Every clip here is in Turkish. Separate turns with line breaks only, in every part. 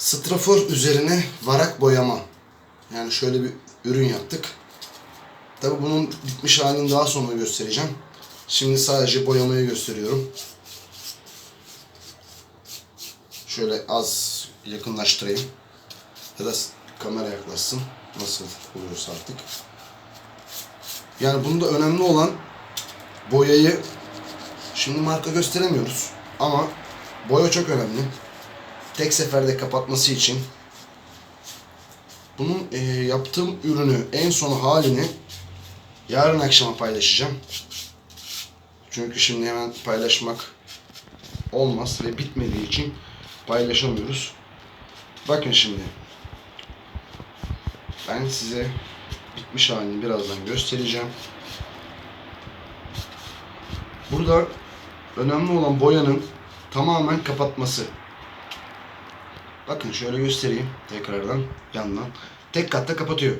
Strafor üzerine varak boyama. Yani şöyle bir ürün yaptık. Tabi bunun bitmiş halini daha sonra göstereceğim. Şimdi sadece boyamayı gösteriyorum. Şöyle az yakınlaştırayım. Ya da kamera yaklaşsın. Nasıl oluyorsa artık. Yani bunda önemli olan boyayı şimdi marka gösteremiyoruz. Ama boya çok önemli. Tek seferde kapatması için bunun e, yaptığım ürünü en son halini yarın akşama paylaşacağım. Çünkü şimdi hemen paylaşmak olmaz ve bitmediği için paylaşamıyoruz. Bakın şimdi. Ben size bitmiş halini birazdan göstereceğim. Burada önemli olan boyanın tamamen kapatması. Bakın şöyle göstereyim tekrardan yandan. Tek katta kapatıyor.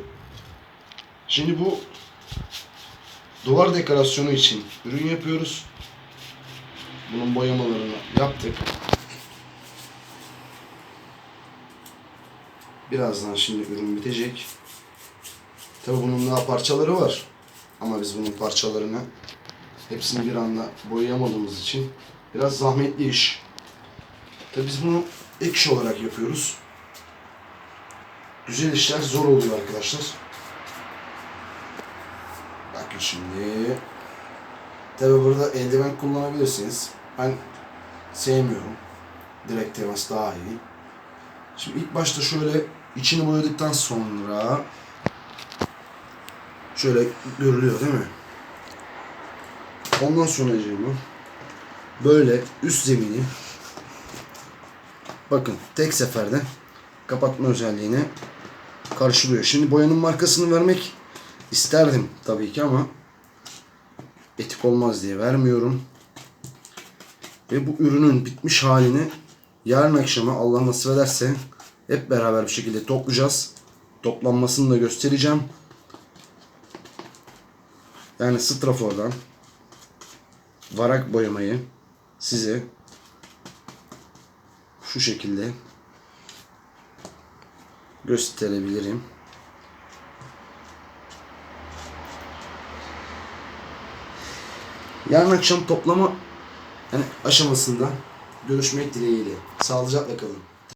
Şimdi bu duvar dekorasyonu için ürün yapıyoruz. Bunun boyamalarını yaptık. Birazdan şimdi ürün bitecek. Tabi bunun daha parçaları var. Ama biz bunun parçalarını hepsini bir anda boyayamadığımız için biraz zahmetli iş. Tabi biz bunu ek iş olarak yapıyoruz. Güzel işler zor oluyor arkadaşlar. Bakın şimdi. Tabi burada eldiven kullanabilirsiniz. Ben sevmiyorum. Direkt temas daha iyi. Şimdi ilk başta şöyle içini boyadıktan sonra şöyle görülüyor değil mi? Ondan sonra böyle üst zemini bakın tek seferde kapatma özelliğine karşılıyor. Şimdi boyanın markasını vermek isterdim tabii ki ama etik olmaz diye vermiyorum. Ve bu ürünün bitmiş halini yarın akşama Allah nasip ederse hep beraber bir şekilde toplayacağız. Toplanmasını da göstereceğim. Yani strafordan varak boyamayı size şu şekilde gösterebilirim. Yarın akşam toplama yani aşamasında görüşmek dileğiyle. Sağlıcakla kalın.